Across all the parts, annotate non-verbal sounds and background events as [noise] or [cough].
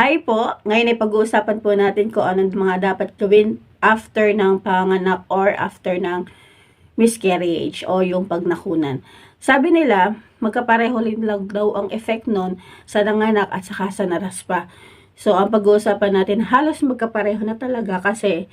Hi po! Ngayon ay pag-uusapan po natin kung anong mga dapat gawin after ng panganak or after ng miscarriage o yung pagnakunan. Sabi nila, magkapareho rin lang daw ang effect nun sa nanganak at saka sa naraspa. So, ang pag-uusapan natin, halos magkapareho na talaga kasi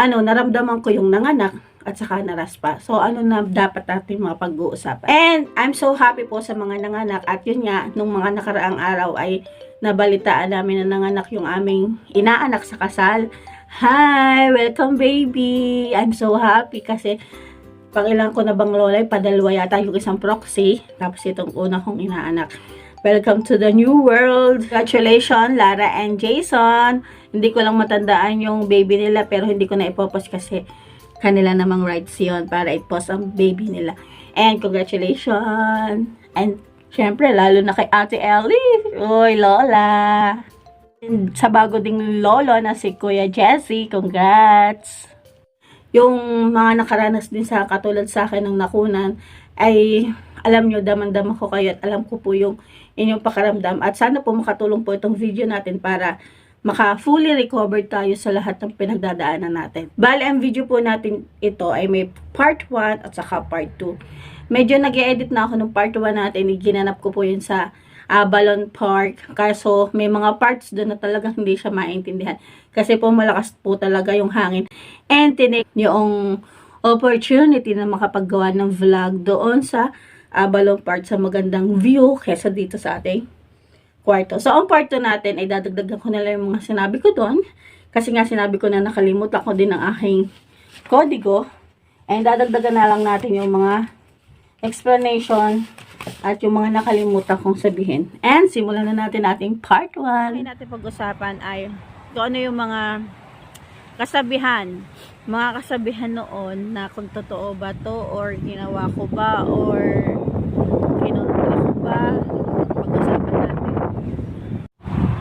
ano, naramdaman ko yung nanganak at saka naraspa. So, ano na dapat natin mga pag-uusapan. And, I'm so happy po sa mga nanganak at yun nga, nung mga nakaraang araw ay nabalitaan namin na nanganak yung aming inaanak sa kasal. Hi! Welcome baby! I'm so happy kasi pangilang ko na bang lola, padalwa yata yung isang proxy. Tapos itong una kong inaanak. Welcome to the new world! Congratulations, Lara and Jason! Hindi ko lang matandaan yung baby nila pero hindi ko na ipopost kasi kanila namang rights yun para i-post ang baby nila. And congratulations! And syempre, lalo na kay Ate Ellie! Uy, Lola! And sa bago ding lolo na si Kuya Jesse, congrats! Yung mga nakaranas din sa katulad sa akin ng nakunan ay alam nyo, daman-dama ko kayo at alam ko po yung inyong pakaramdam at sana po makatulong po itong video natin para maka fully recover tayo sa lahat ng pinagdadaanan natin. Bale, ang video po natin ito ay may part 1 at saka part 2. Medyo nag edit na ako ng part 1 natin, ginanap ko po yun sa ah, Balon Park. Kaso may mga parts doon na talagang hindi siya maintindihan. Kasi po malakas po talaga yung hangin. And tinik yung opportunity na makapaggawa ng vlog doon sa Balon Park sa magandang view kesa dito sa ating kwarto. So, ang part 2 natin ay dadagdagan ko na lang yung mga sinabi ko doon. Kasi nga sinabi ko na nakalimutan ko din ang aking kodigo. And dadagdagan na lang natin yung mga explanation at yung mga nakalimutan kong sabihin. And simulan na natin ating part 1. Ang natin pag-usapan ay kung ano yung mga kasabihan. Mga kasabihan noon na kung totoo ba to or ginawa ko ba or kinontra ko ba. Pag-usapan natin.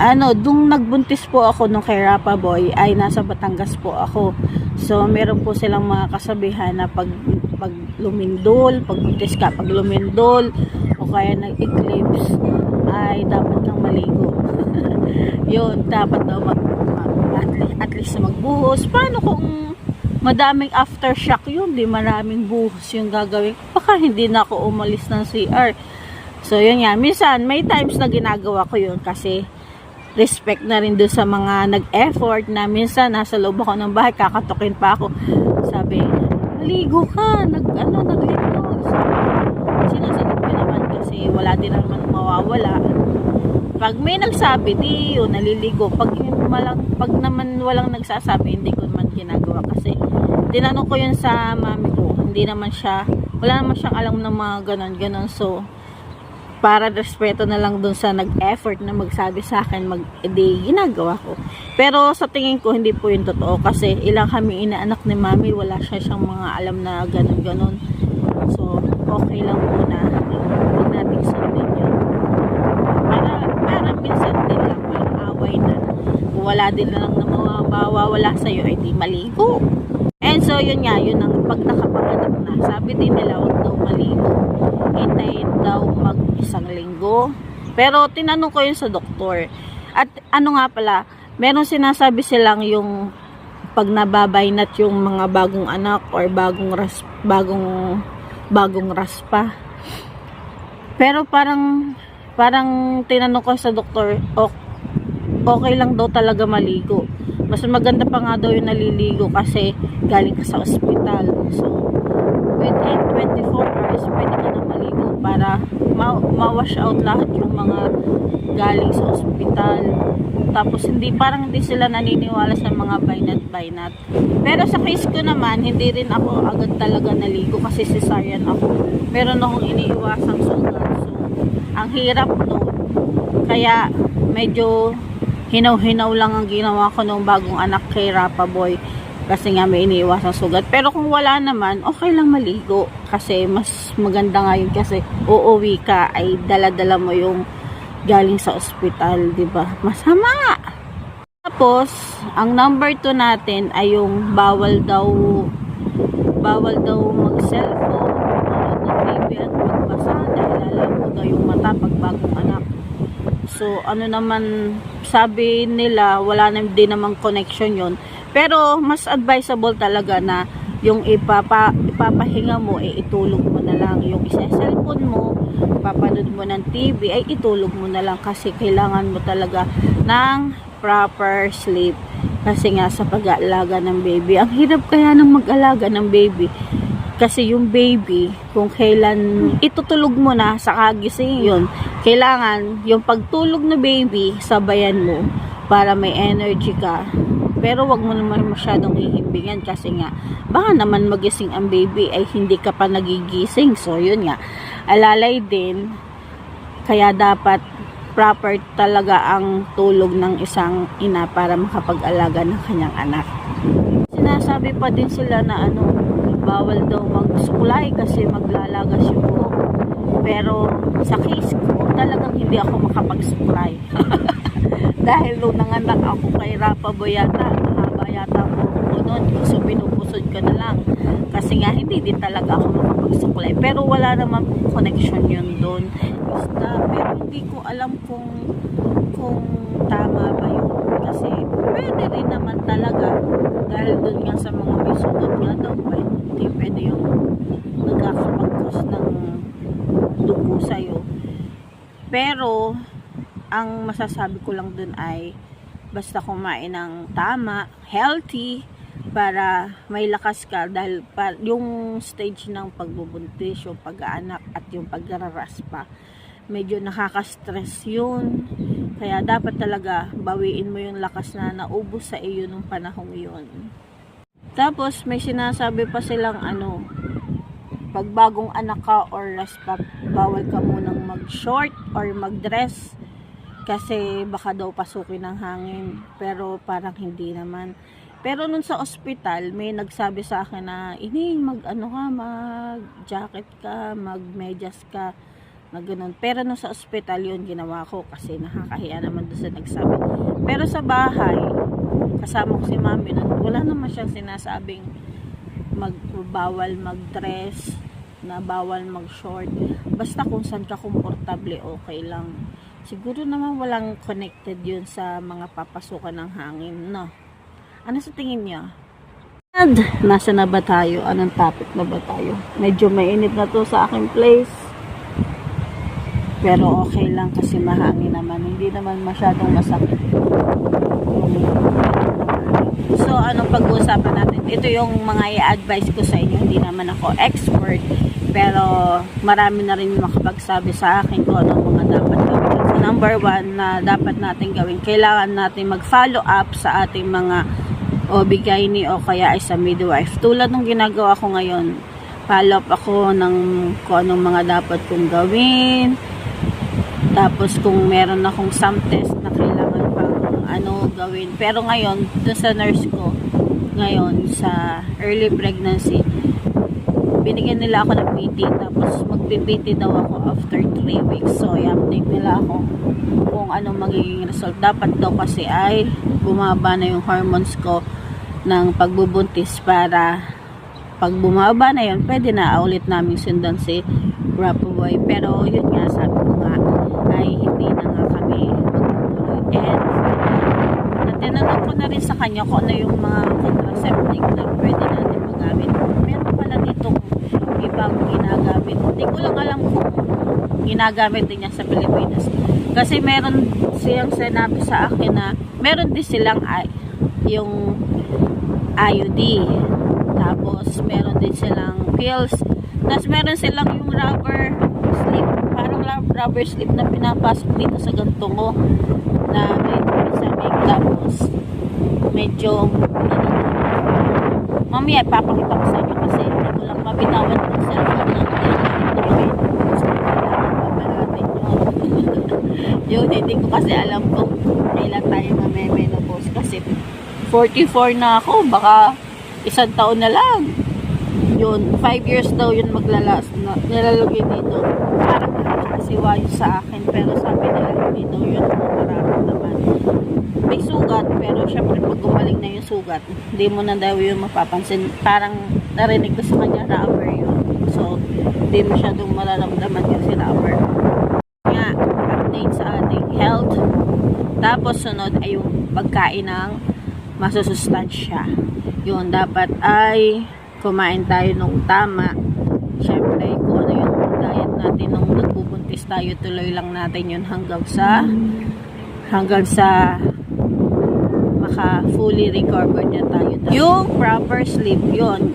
Ano, dung nagbuntis po ako nung kay Rapa Boy ay nasa Batangas po ako. So, meron po silang mga kasabihan na pag, pag lumindol, pag buntis ka, pag lumindol, o kaya nag-eclipse, ay dapat kang maligo. [laughs] yun, dapat daw mag, mag- at, least, magbuhos. Paano kung madaming aftershock yun, di maraming buhos yung gagawin. Baka hindi na ako umalis ng CR. So, yun yan. Minsan, may times na ginagawa ko yun kasi respect na rin doon sa mga nag-effort na minsan nasa loob ako ng bahay, kakatokin pa ako. Sabi, maligo ka, nag, ano, nagligo. So, sinasagot ko naman kasi wala din naman mawawala. Pag may nagsabi, di yun, naliligo. Pag, malang, pag naman walang nagsasabi, hindi ko naman ginagawa kasi tinanong ko yun sa mami ko, hindi naman siya, wala naman siyang alam ng mga ganon-ganon. So, para respeto na lang dun sa nag-effort na magsabi sa akin, mag edi ginagawa ko. Pero sa tingin ko, hindi po yun totoo kasi ilang kami inaanak ni mami, wala siya siyang mga alam na ganon-ganon. So, okay lang muna. Huwag natin sundin yun. Para, para minsan din lang walang away na wala din lang na mawawala sa'yo, ay di maligo. And so, yun nga, yun ang pag nakapanganak na. Sabi din nila, huwag daw maligo. Hintayin daw mag isang linggo. Pero, tinanong ko yun sa doktor. At ano nga pala, meron sinasabi silang yung pag nababaynat yung mga bagong anak or bagong ras, bagong bagong raspa. Pero parang parang tinanong ko sa doktor, okay lang daw talaga maligo. Mas maganda pa nga daw yung naliligo kasi galing ka sa ospital. So, within 24 hours, pwede ka na maligo para ma- ma-wash out lahat yung mga galing sa ospital. Tapos, hindi, parang hindi sila naniniwala sa mga baynat-baynat. Pero sa case ko naman, hindi rin ako agad talaga naligo kasi cesarean ako. Meron akong iniiwasang sugat. So, ang hirap doon. Kaya, medyo hinaw-hinaw lang ang ginawa ko nung bagong anak kay Rapa Boy kasi nga may iniiwasang sugat. Pero kung wala naman, okay lang maligo kasi mas maganda nga yun kasi uuwi ka ay dala-dala mo yung galing sa ospital, di ba? Masama! Tapos, ang number 2 natin ay yung bawal daw bawal daw mag-cellphone, manood ng TV at magbasa dahil alam mo daw yung mata pag bagong anak. So, ano naman, sabi nila, wala na din namang connection yon Pero, mas advisable talaga na yung ipapa, ipapahinga mo, eh, itulog mo na lang. Yung isa cellphone mo, papanood mo ng TV, ay itulog mo na lang kasi kailangan mo talaga ng proper sleep. Kasi nga sa pag-aalaga ng baby, ang hirap kaya ng mag-alaga ng baby. Kasi yung baby, kung kailan itutulog mo na sa kagising yun, kailangan yung pagtulog na baby, sabayan mo para may energy ka. Pero wag mo naman masyadong hihimbingan kasi nga, baka naman magising ang baby ay hindi ka pa nagigising. So, yun nga. Alalay din, kaya dapat proper talaga ang tulog ng isang ina para makapag-alaga ng kanyang anak. Sinasabi pa din sila na ano, bawal daw magsuklay kasi maglalagas yung buhok. Pero sa case ko, talagang hindi ako makapagsuklay. [laughs] Dahil nung nanganak ako kay Rapa Boyata, mahaba yata po ko noon. So pinupusod ko na lang. Kasi nga hindi din talaga ako makapagsuklay. Pero wala naman pong connection yun doon. Basta, pero hindi ko alam kung kung tama pwede rin naman talaga. Dahil doon nga sa mga may sugat nga daw, pwede, hindi pwede yung nagkakapag-cause ng dugo sa'yo. Pero, ang masasabi ko lang dun ay basta kumain ng tama, healthy, para may lakas ka dahil pa, yung stage ng pagbubuntis, yung pag-aanak at yung pagraraspa, medyo nakaka-stress yun. Kaya dapat talaga bawiin mo yung lakas na naubos sa iyo nung panahong yun. Tapos may sinasabi pa silang ano, pag bagong anak ka or raspa, bawal ka munang mag-short or mag-dress kasi baka daw pasukin ng hangin. Pero parang hindi naman. Pero nun sa ospital, may nagsabi sa akin na, ini, mag ano ka, mag jacket ka, mag medyas ka, na ganun. Pero nung sa ospital yun, ginawa ko kasi nakakahiya naman doon sa nagsabi. Pero sa bahay, kasama ko si mami nun, wala naman siyang sinasabing magbawal mag-dress, na bawal mag-short. Basta kung saan ka komportable, okay lang. Siguro naman walang connected yun sa mga papasukan ng hangin, no? Ano sa tingin niya? And, nasa na ba tayo? Anong topic na ba tayo? Medyo mainit na to sa aking place. Pero okay lang kasi mahangin naman. Hindi naman masyadong masakit. So, anong pag-uusapan natin? Ito yung mga i-advise ko sa inyo. Hindi naman ako expert. Pero, marami na rin makapagsabi sa akin kung ano mga dapat gawin. So, number one na dapat natin gawin, kailangan natin mag-follow up sa ating mga o bigay ni o kaya ay sa midwife. Tulad ng ginagawa ko ngayon, follow up ako ng kung anong mga dapat kong gawin. Tapos kung meron akong some test na kailangan pang ano gawin. Pero ngayon, dun sa nurse ko, ngayon sa early pregnancy, binigyan nila ako ng PT tapos magpi-PT daw ako after 3 weeks. So, i-update nila ako kung anong magiging result. Dapat daw kasi ay bumaba na yung hormones ko ng pagbubuntis para pag bumaba na yun, pwede na ulit namin sundan si Rapaboy. Pero yun nga, sabi ko nga, ay hindi na nga kami magtutuloy. And natinanong ko na rin sa kanya kung ano yung mga contraceptive na pwede natin magamit. Meron pala ditong ibang ginagamit. Hindi ko lang alam kung ginagamit din niya sa Pilipinas. Kasi meron siyang sinabi sa akin na meron din silang yung IUD. Tapos meron din silang pills. Tapos meron silang yung rubber slip. Parang rub- rubber slip na pinapasok dito sa ganito mo. Na may sabing. Tapos medyo mamaya ipapakita ko sa inyo kasi hindi lang mabitawan yung cellphone ng [laughs] yun, hindi ko kasi alam kung kailan tayo mameme-menopause kasi 44 na ako, baka isang taon na lang. Yun, 5 years daw yun maglalas na nilalagay dito. Parang nakakasiwa yun sa akin, pero sabi nila hindi daw yun mararamdaman. May sugat, pero syempre pag gumaling na yung sugat, hindi mo na daw yun mapapansin. Parang narinig ko sa kanya rubber yun. So, hindi masyadong mararamdaman yun si rubber. Nga, update sa ating health Tapos sunod ay yung pagkain ng masusustansya. Yun, dapat ay kumain tayo ng tama. Siyempre, kung ano yung diet natin nung nagbubuntis tayo, tuloy lang natin yun hanggang sa hanggang sa maka fully recover na tayo. Yung proper sleep, yun.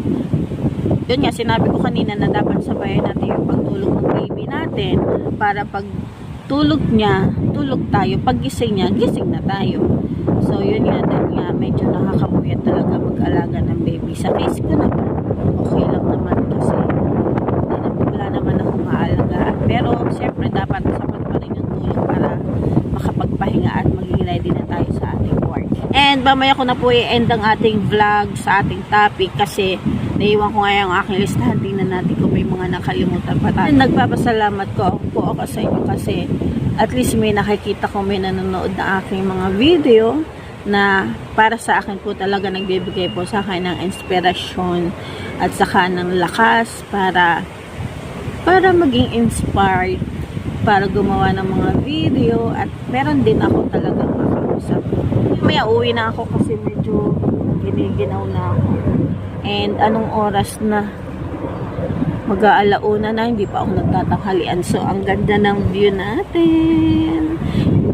Yun nga, sinabi ko kanina na dapat sabayan natin yung pagtulog ng baby natin para pag tulog niya, tulog tayo. Pag gising niya, gising na tayo. So, yun nga, dahil nga, medyo nakakapuyat talaga mag-alaga ng baby. Sa case ko naman, okay lang naman kasi wala naman akong maalagaan. Pero, siyempre, dapat sapat pa rin yung tulog para makapagpahinga at maging ready na tayo sa ating. And mamaya ko na po i-end ang ating vlog sa ating topic kasi naiwan ko nga yung aking listahan. Tingnan natin kung may mga nakalimutan pa tayo. Nagpapasalamat ko po ako sa inyo kasi at least may nakikita ko may nanonood na aking mga video na para sa akin po talaga nagbibigay po sa akin ng inspirasyon at saka ng lakas para para maging inspired para gumawa ng mga video at meron din ako makausap. May uwi na ako kasi medyo giniginaw na ako. And anong oras na? Mag-aalauna na, hindi pa ako nagtatanghalian. So, ang ganda ng view natin.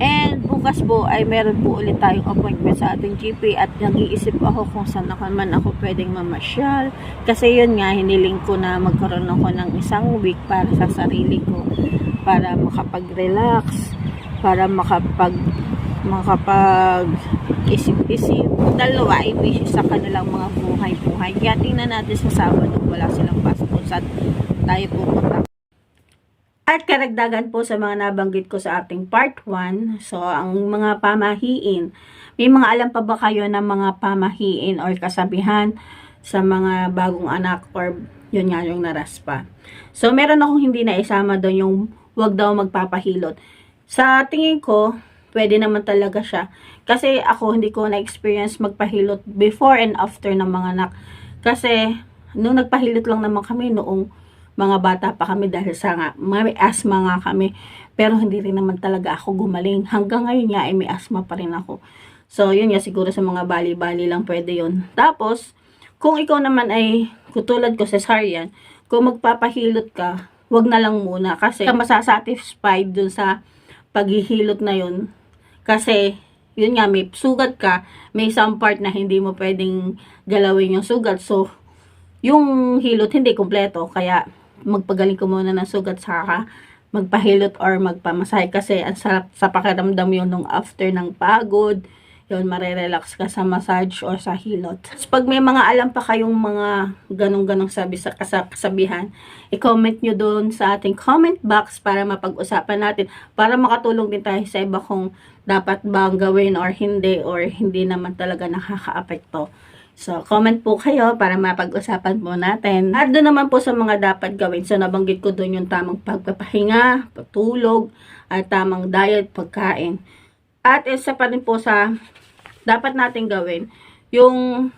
And bukas po ay meron po ulit tayong appointment sa ating GP at nag-iisip ako kung saan naman ako pwedeng mamasyal. Kasi yun nga, hiniling ko na magkaroon ako ng isang week para sa sarili ko. Para makapag-relax, para makapag makapag isip-isip. Dalawa ay busy sa kanilang mga buhay-buhay. Kaya tingnan natin sa Sabado, wala silang passport. Saan tayo pupunta? At karagdagan po sa mga nabanggit ko sa ating part 1, so ang mga pamahiin, may mga alam pa ba kayo ng mga pamahiin or kasabihan sa mga bagong anak or yun nga yung naraspa. So meron akong hindi na isama doon yung wag daw magpapahilot. Sa tingin ko, pwede naman talaga siya. Kasi ako hindi ko na-experience magpahilot before and after ng mga anak. Kasi nung nagpahilot lang naman kami noong mga bata pa kami dahil sa nga, may asthma nga kami. Pero hindi rin naman talaga ako gumaling. Hanggang ngayon nga ay may asthma pa rin ako. So, yun nga, siguro sa mga bali-bali lang pwede yun. Tapos, kung ikaw naman ay, kutulad ko, cesarean, kung magpapahilot ka, wag na lang muna. Kasi, ka masasatisfied dun sa paghihilot na yun. Kasi, yun nga, may sugat ka, may some part na hindi mo pwedeng galawin yung sugat. So, yung hilot hindi kumpleto. Kaya, magpagaling ko muna ng sugat saka magpahilot or magpamasahe kasi ang sarap sa pakiramdam yun nung after ng pagod yun, marerelax ka sa massage or sa hilot. Tapos pag may mga alam pa kayong mga ganong-ganong sabi sa kasa- kasabihan, i-comment nyo doon sa ating comment box para mapag-usapan natin, para makatulong din tayo sa iba kung dapat bang gawin or hindi, or hindi naman talaga nakaka-apekto. So, comment po kayo para mapag-usapan po natin. At doon naman po sa mga dapat gawin. So, nabanggit ko doon yung tamang pagpapahinga, pagtulog, at tamang diet, pagkain. At isa pa rin po sa dapat natin gawin, yung,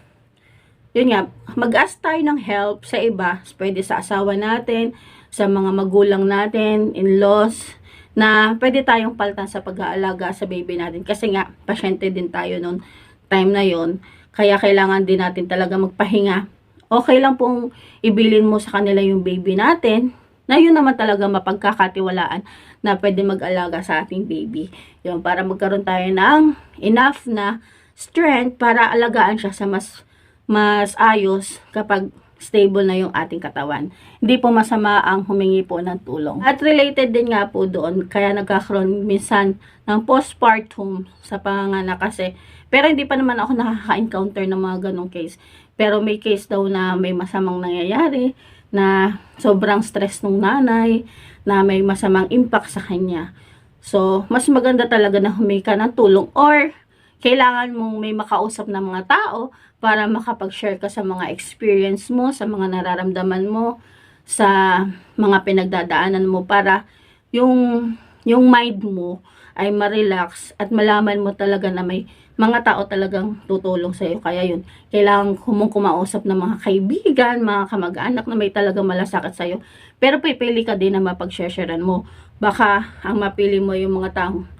yun nga, mag-ask tayo ng help sa iba. Pwede sa asawa natin, sa mga magulang natin, in-laws, na pwede tayong paltan sa pag-aalaga sa baby natin. Kasi nga, pasyente din tayo noon time na yon Kaya kailangan din natin talaga magpahinga. Okay lang pong ibilin mo sa kanila yung baby natin, na yun naman talaga mapagkakatiwalaan na pwede mag-alaga sa ating baby. Yun, para magkaroon tayo ng enough na strength para alagaan siya sa mas mas ayos kapag stable na yung ating katawan. Hindi po masama ang humingi po ng tulong. At related din nga po doon, kaya nagkakaroon minsan ng postpartum sa panganganak kasi, pero hindi pa naman ako nakaka-encounter ng mga ganong case. Pero may case daw na may masamang nangyayari, na sobrang stress ng nanay, na may masamang impact sa kanya. So, mas maganda talaga na humingi ka ng tulong or kailangan mong may makausap na mga tao para makapag-share ka sa mga experience mo, sa mga nararamdaman mo, sa mga pinagdadaanan mo para yung yung mind mo ay ma-relax at malaman mo talaga na may mga tao talagang tutulong sa iyo. Kaya yun, kailangan mong kumausap ng mga kaibigan, mga kamag-anak na may talagang malasakit sa iyo. Pero pipili ka din na mapag-sharean mo. Baka ang mapili mo yung mga taong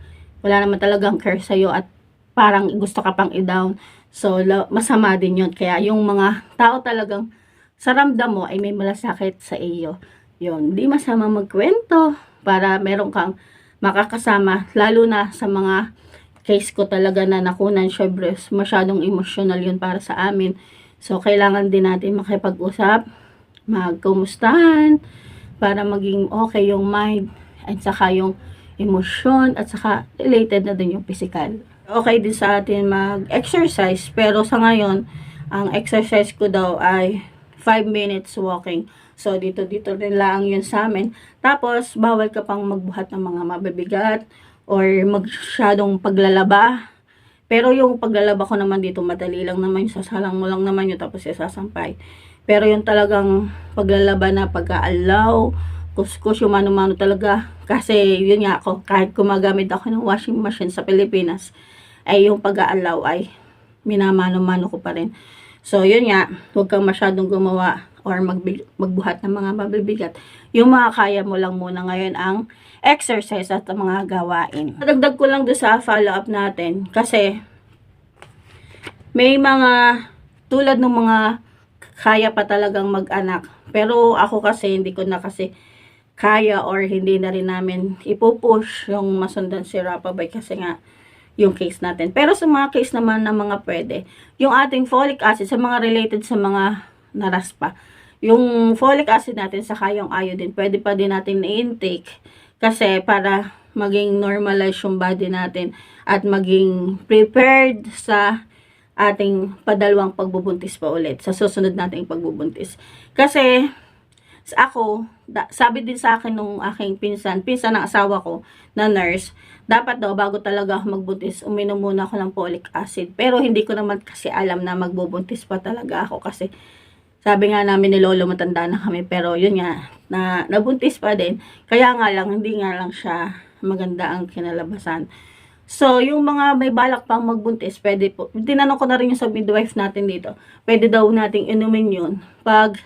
wala naman talagang care sa'yo at parang gusto ka pang i-down. So, masama din yun. Kaya yung mga tao talagang sa ramdam mo ay may malasakit sa iyo. Yun, di masama magkwento para meron kang makakasama, lalo na sa mga case ko talaga na nakunan, syempre masyadong emotional yun para sa amin. So, kailangan din natin makipag-usap, magkumustahan, para maging okay yung mind, at saka yung emosyon, at saka related na din yung physical. Okay din sa atin mag-exercise, pero sa ngayon, ang exercise ko daw ay 5 minutes walking. So, dito-dito rin lang yun sa amin. Tapos, bawal ka pang magbuhat ng mga mabibigat or magsyadong paglalaba. Pero yung paglalaba ko naman dito, madali lang naman. Sasalang mo lang naman yun, tapos isasampay. Pero yung talagang paglalaba na pagka-allow, kuskus yung mano-mano talaga. Kasi yun nga ako, kahit gumagamit ako ng washing machine sa Pilipinas, ay yung pag-aalaw ay minamano-mano ko pa rin. So, yun nga, huwag kang masyadong gumawa or magbuhat ng mga mabibigat. Yung mga kaya mo lang muna ngayon ang exercise at mga gawain. Dagdag ko lang doon sa follow-up natin kasi may mga tulad ng mga kaya pa talagang mag-anak. Pero ako kasi hindi ko na kasi kaya or hindi na rin namin ipupush yung masundan si Rapabay kasi nga yung case natin. Pero sa mga case naman na mga pwede, yung ating folic acid sa mga related sa mga naraspa, yung folic acid natin sa kayong iodine, pwede pa din natin na-intake kasi para maging normalize yung body natin at maging prepared sa ating padalawang pagbubuntis pa ulit sa susunod nating pagbubuntis. Kasi ako, sabi din sa akin nung aking pinsan, pinsan ng asawa ko na nurse, dapat daw bago talaga ako magbuntis, uminom muna ako ng folic acid. Pero hindi ko naman kasi alam na magbubuntis pa talaga ako kasi sabi nga namin ni Lolo matanda na kami pero yun nga na nabuntis pa din. Kaya nga lang hindi nga lang siya maganda ang kinalabasan. So, yung mga may balak pang magbuntis, pwede po. Tinanong ko na rin yung sa midwife natin dito. Pwede daw nating inumin yun pag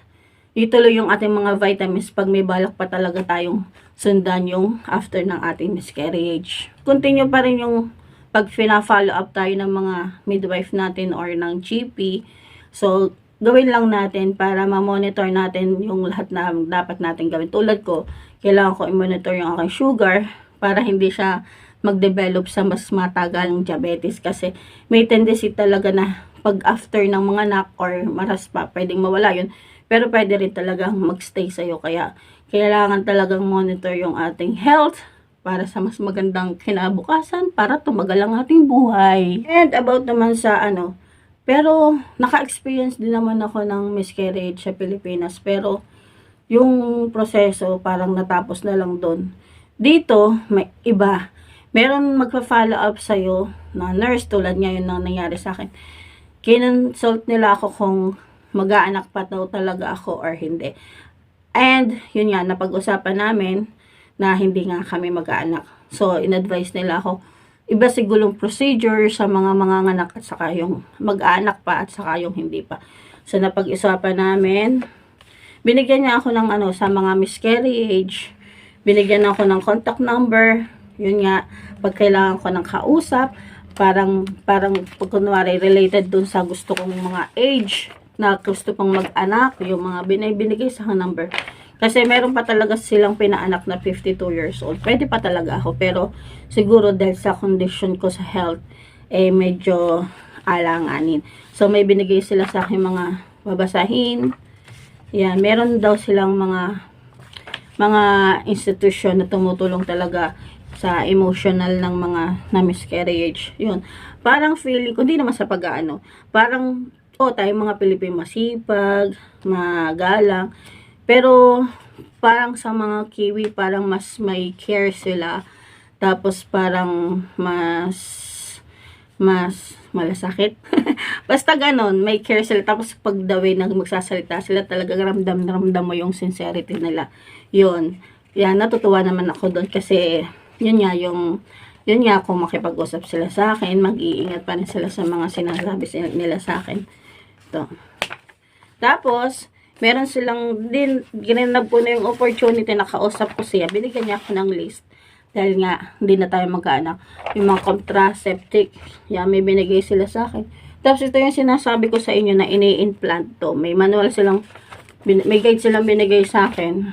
ituloy yung ating mga vitamins pag may balak pa talaga tayong sundan yung after ng ating miscarriage. Continue pa rin yung pag fina-follow up tayo ng mga midwife natin or ng GP. So, gawin lang natin para ma-monitor natin yung lahat na dapat natin gawin. Tulad ko, kailangan ko i-monitor yung aking sugar para hindi siya mag-develop sa mas matagalang diabetes kasi may tendency talaga na pag after ng mga anak or maras pa, pwedeng mawala yun. Pero pwede rin talagang magstay sa'yo. Kaya kailangan talagang monitor yung ating health para sa mas magandang kinabukasan para tumagal ang ating buhay. And about naman sa ano, pero naka-experience din naman ako ng miscarriage sa Pilipinas. Pero yung proseso parang natapos na lang doon. Dito, may iba. Meron magpa-follow up sa'yo na nurse tulad ngayon na nangyari sa akin. Kinonsult nila ako kung mag-aanak pa daw talaga ako or hindi. And, yun nga, napag-usapan namin na hindi nga kami mag-aanak. So, in-advise nila ako, iba sigurong procedure sa mga mga anak at saka yung mag-aanak pa at saka yung hindi pa. So, napag-usapan namin, binigyan niya ako ng ano, sa mga miscarriage, binigyan ako ng contact number, yun nga, pag kailangan ko ng kausap, parang, parang, pag kunwari, related dun sa gusto kong mga age, na gusto pang mag-anak, yung mga binay, binigay sa number. Kasi meron pa talaga silang pinaanak na 52 years old. Pwede pa talaga ako. Pero siguro dahil sa condition ko sa health, eh medyo alanganin. So may binigay sila sa akin mga babasahin. Yan, meron daw silang mga mga institution na tumutulong talaga sa emotional ng mga na miscarriage. Yun. Parang feeling ko, hindi naman sa pag-ano, parang, oh, tayo mga Pilipino masipag, magalang, pero parang sa mga kiwi, parang mas may care sila. Tapos parang mas mas malasakit. [laughs] Basta ganon, may care sila. Tapos pag the way na magsasalita sila, talagang ramdam ramdam mo yung sincerity nila. Yun. Yan, natutuwa naman ako doon kasi yun nga yung yun nga kung makipag-usap sila sa akin, mag-iingat pa rin sila sa mga sinasabi nila sa akin. Ito. Tapos, meron silang din, ginanap ko na yung opportunity na kausap ko siya. Binigyan niya ako ng list Dahil nga, hindi na tayo magkaanak. Yung mga contraceptic, yan, may binigay sila sa akin. Tapos ito yung sinasabi ko sa inyo na ini-implant to. May manual silang, may guide silang binigay sa akin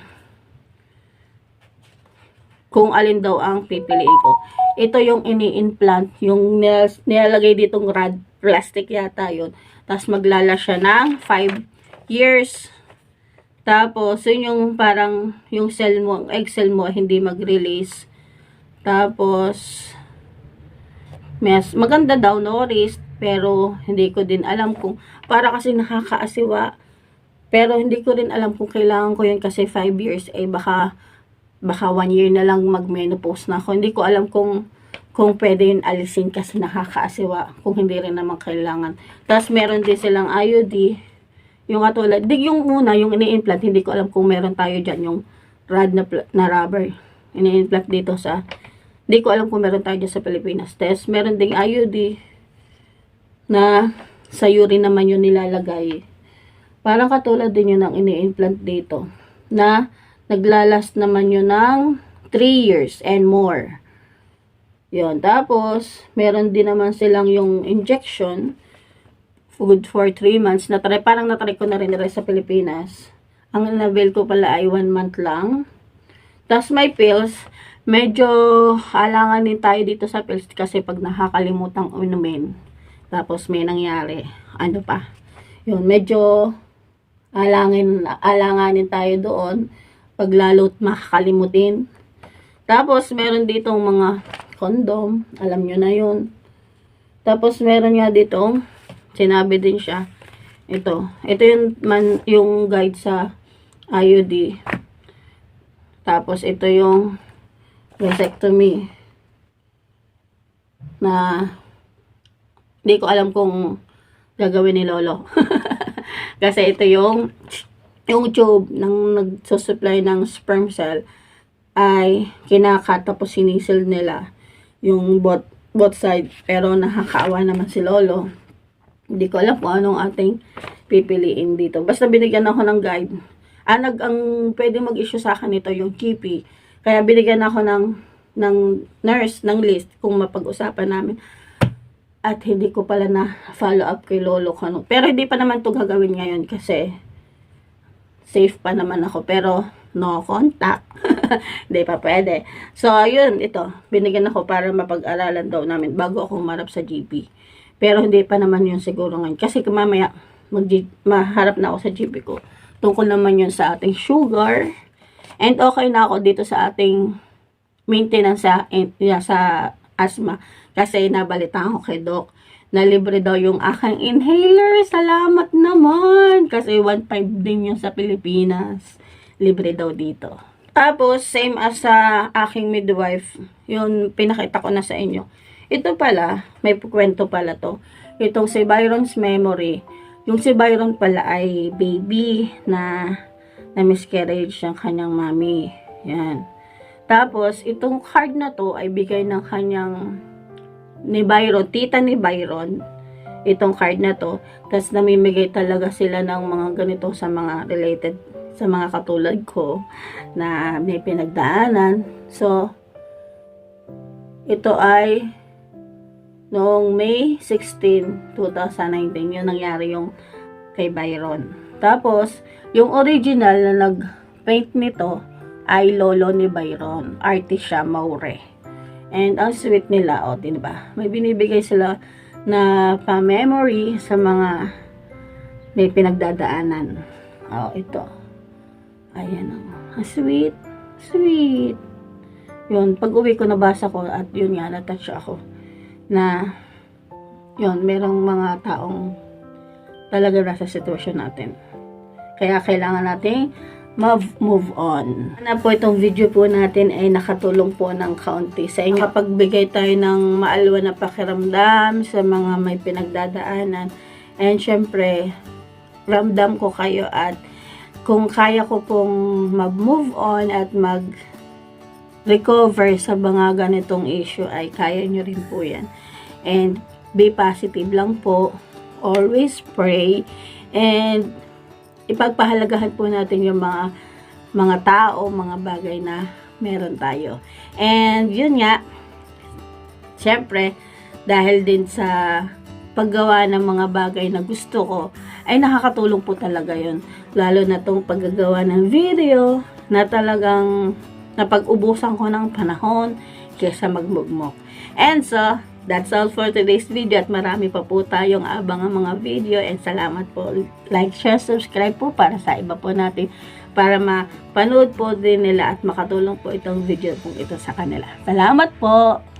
kung alin daw ang pipiliin ko. Ito yung ini-implant, yung nil- nilalagay ditong rad, plastic yata yun. Tapos maglala siya ng 5 years. Tapos, yun yung parang, yung cell mo, egg cell mo, hindi mag-release. Tapos, mes, maganda daw, no pero hindi ko din alam kung, para kasi nakakaasiwa. Pero hindi ko rin alam kung kailangan ko yun kasi 5 years, eh baka baka one year na lang mag-menopause na ako. Hindi ko alam kung kung pwede yun alisin kasi nakakaasiwa kung hindi rin naman kailangan. Tapos meron din silang IUD, yung katulad, di yung una, yung ini-implant, hindi ko alam kung meron tayo dyan, yung rod na, na rubber, ini-implant dito sa, hindi ko alam kung meron tayo dyan sa Pilipinas. Tapos meron ding IUD na sa urine naman yun nilalagay. Parang katulad din yun ang ini-implant dito na naglalast naman yun ng 3 years and more. Yun. Tapos, meron din naman silang yung injection food for 3 months. Natry, parang natry ko na rin rin sa Pilipinas. Ang nabil ko pala ay 1 month lang. Tapos may pills. Medyo alangan din tayo dito sa pills kasi pag nakakalimutang inumin. Tapos may nangyari. Ano pa? Yun, medyo alangin, alanganin tayo doon pag lalo't makakalimutin. Tapos, meron ditong mga condom. Alam nyo na yun. Tapos, meron nga ditong, sinabi din siya, ito. Ito yung, man, yung guide sa IUD. Tapos, ito yung vasectomy. Na, hindi ko alam kung gagawin ni Lolo. [laughs] Kasi ito yung yung tube ng nagsusupply ng sperm cell ay kinakat tapos sinisil nila yung both, both side. Pero nakakaawa naman si Lolo. Hindi ko alam kung anong ating pipiliin dito. Basta binigyan ako ng guide. Ah, nag, ang pwede mag-issue sa akin ito yung GP. Kaya binigyan ako ng, ng nurse, ng list kung mapag-usapan namin at hindi ko pala na follow up kay Lolo ano. Pero hindi pa naman to gagawin ngayon kasi safe pa naman ako pero no contact. [laughs] Hindi pa pwede. So, ayun, ito. Binigyan ako para mapag-aralan daw namin bago ako marap sa GP. Pero hindi pa naman yun siguro ngayon. Kasi mamaya mag maharap na ako sa GP ko. Tungkol naman yun sa ating sugar. And okay na ako dito sa ating maintenance sa, sa asthma. Kasi nabalitaan ko kay Doc na libre daw yung aking inhaler. Salamat naman! Kasi 1.5 din yung sa Pilipinas. Libre daw dito. Tapos, same as sa aking midwife, yung pinakita ko na sa inyo. Ito pala, may kwento pala to. Itong si Byron's Memory. Yung si Byron pala ay baby na na miscarriage ng kanyang mami. Yan. Tapos, itong card na to ay bigay ng kanyang ni Byron, tita ni Byron, itong card na to. Tapos namimigay talaga sila ng mga ganito sa mga related, sa mga katulad ko na may pinagdaanan. So, ito ay noong May 16, 2019, yun nangyari yung kay Byron. Tapos, yung original na nag-paint nito ay lolo ni Byron, Artisha Maure. And ang sweet nila, o, oh, di ba? May binibigay sila na pa-memory sa mga may pinagdadaanan. O, oh, ito. Ayan. Oh. Ang sweet. Sweet. Yun, pag uwi ko nabasa ko at yun nga, natouch ako na yun, merong mga taong talaga nasa sitwasyon natin. Kaya kailangan nating move, on. Na po itong video po natin ay nakatulong po ng kaunti sa inyo. Kapag bigay tayo ng maalwa na pakiramdam sa mga may pinagdadaanan. And syempre, ramdam ko kayo at kung kaya ko pong mag-move on at mag recover sa mga ganitong issue ay kaya nyo rin po yan. And be positive lang po. Always pray. And ipagpahalagahan po natin yung mga mga tao, mga bagay na meron tayo. And yun nga, syempre, dahil din sa paggawa ng mga bagay na gusto ko, ay nakakatulong po talaga yun. Lalo na tong paggagawa ng video na talagang napag-ubusan ko ng panahon kesa magmugmok. And so, that's all for today's video at marami pa po tayong abangang mga video and salamat po. Like, share, subscribe po para sa iba po natin para mapanood po din nila at makatulong po itong video pong ito sa kanila. Salamat po!